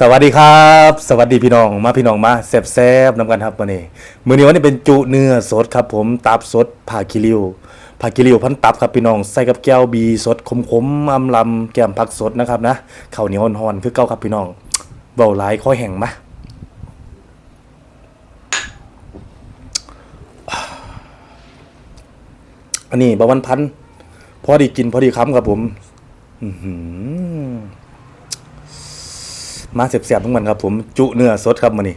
สวัสดีครับ สวัสดีพี่น้องมาพี่น้องมาแซบแซบๆนำกันครับวันนี้มือนี้วันนี้เป็นจุเนื้อสดครับผมตับสดผ่ากิริวผ่ากิริวพันตับครับพี่น้องใส่กับแก้วบีสดขมๆอำลำแก้มผักสดนะครับนะข้าวเหนียวอ่อนๆคือเก่าครับพี่น้องเบาหลายคอแห้งมาอันนี้บะวันพันธุ์พอดีกินพอดีคำครับผม อือหือ มาเสียบๆทั้งมันครับ ผมจุเนื้อสดครับมันนี่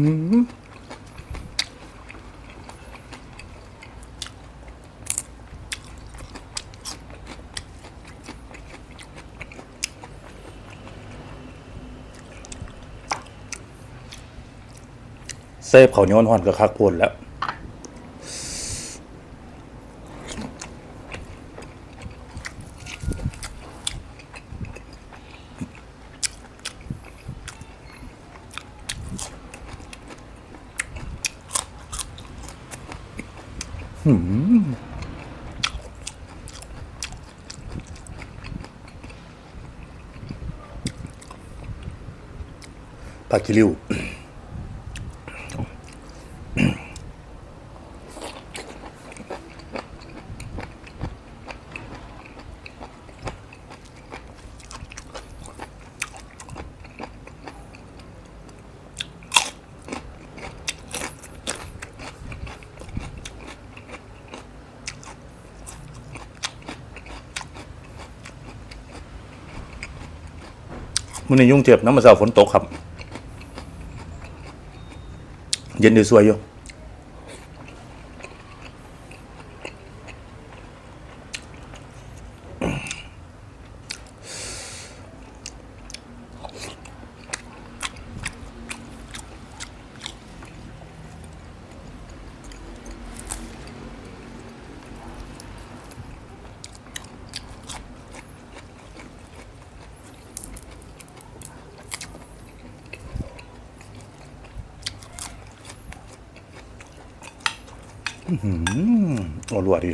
เซฟเขาวเหนียวอ่อนก็คักโพนแล้ว ปลากิริว มันในยุ่งเจ็บน้ำมันเสาฝนตกครับ เย็นดีสวยอยู่ อร่อยดี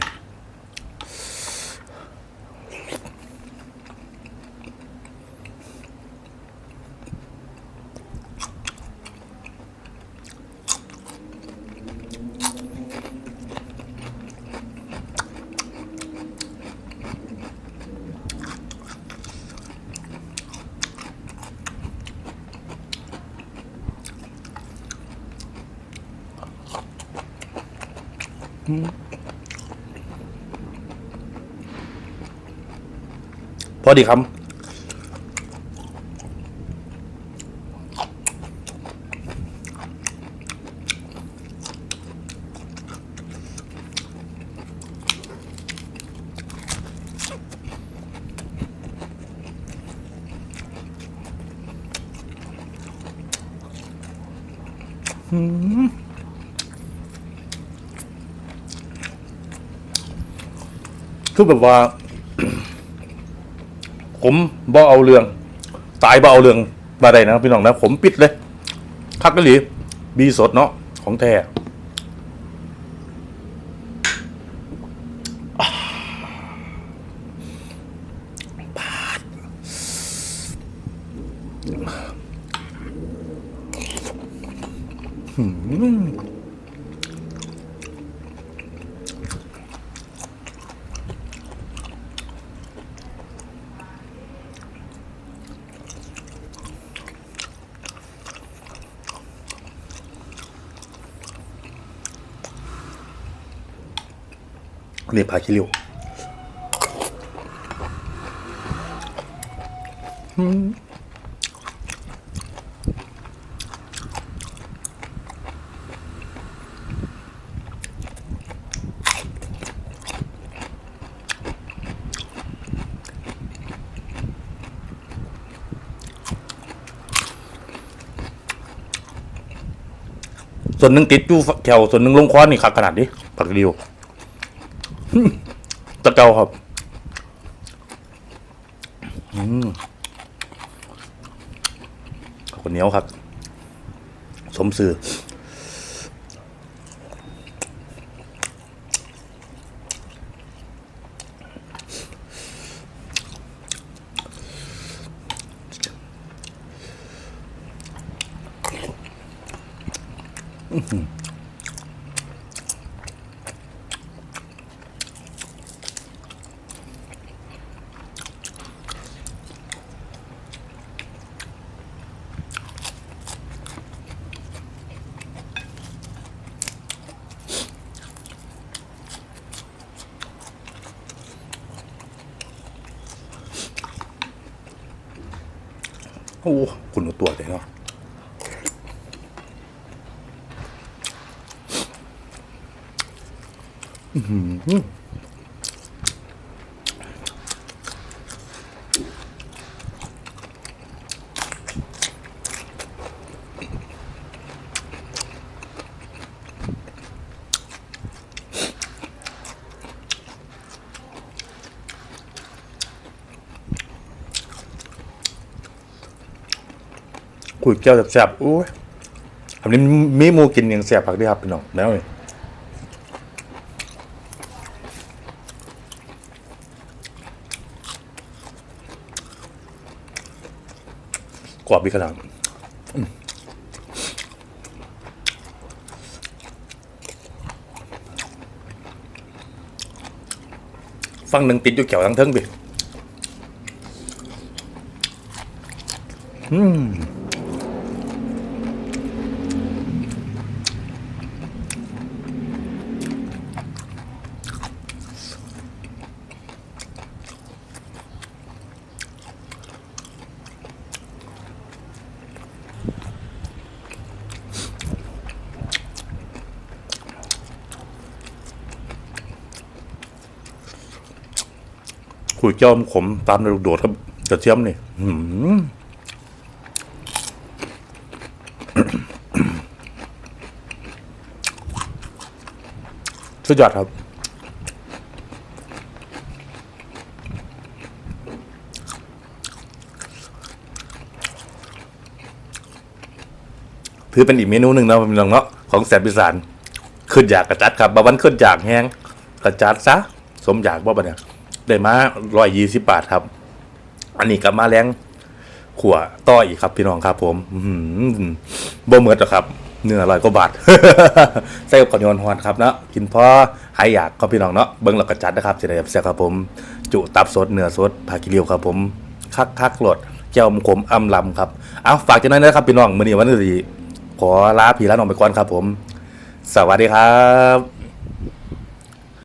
พอดีครับอืม คือแบบว่า ผมบ่เอาเรื่อง ตายบ่เอาเรื่องบาไดนะพี่น้องนะผมปิดเลยคักกะหลีบีสดเนาะของแท้ นี่พาคิริวส่วนหนึ่งติดอยู่แถวส่วนหนึ่งลงคอนี่ขาดขนาดนี้ผักเดียว ตะเกาครับอืมข้าวเหนียวครับ สมสื่อ โอ้คุณเอาตัวเลยเนาะอืม อหือคุยวแซ่บๆโอ้อันนี้มีหมูกินอย่างแซ่บผักดีครับพี่น้องแล้วนี่กรอบดีขนาดอืมฟังหนึ่งติดอยู่แขวทั้งเทิงบิอืม ขุยเจ้ามขมตามในลูกโดดครับกระเทียมนี่สุดยอดครับถือเป็นอีกเมนูหนึ่งนะพี่น้องเนาะของแสบพิสานขึ้นอยากกระจัดครับบาวันขึ้นอยากแห้งกระจัดซะ สมอยากบ่ปะเนี่ย ได้มาร้อยยี่สิบบาทครับ อันนี้กับมาแรงขัวต่ออีกครับพี่น้องครับผมบ่เหมือนหรอกครับ เนื้ออร่อยกว่าบาทใส่กับข้าวเหนียวฮอนครับเนาะกินพอหายอยากก็พี่น้องเนาะเบิ้งแล้วก็จัดนะครับจะได้แบบแซ่บครับผม จุตับสดเนื้อสดผักกิเลียวครับผม คักคักหลดแก้วมขมอำลำครับเอาฝากจังนั้นนะครับพี่น้องมื้อนี้วันนี้ขอลาพี่ลาน้องไปก่อนครับผม สวัสดีครับ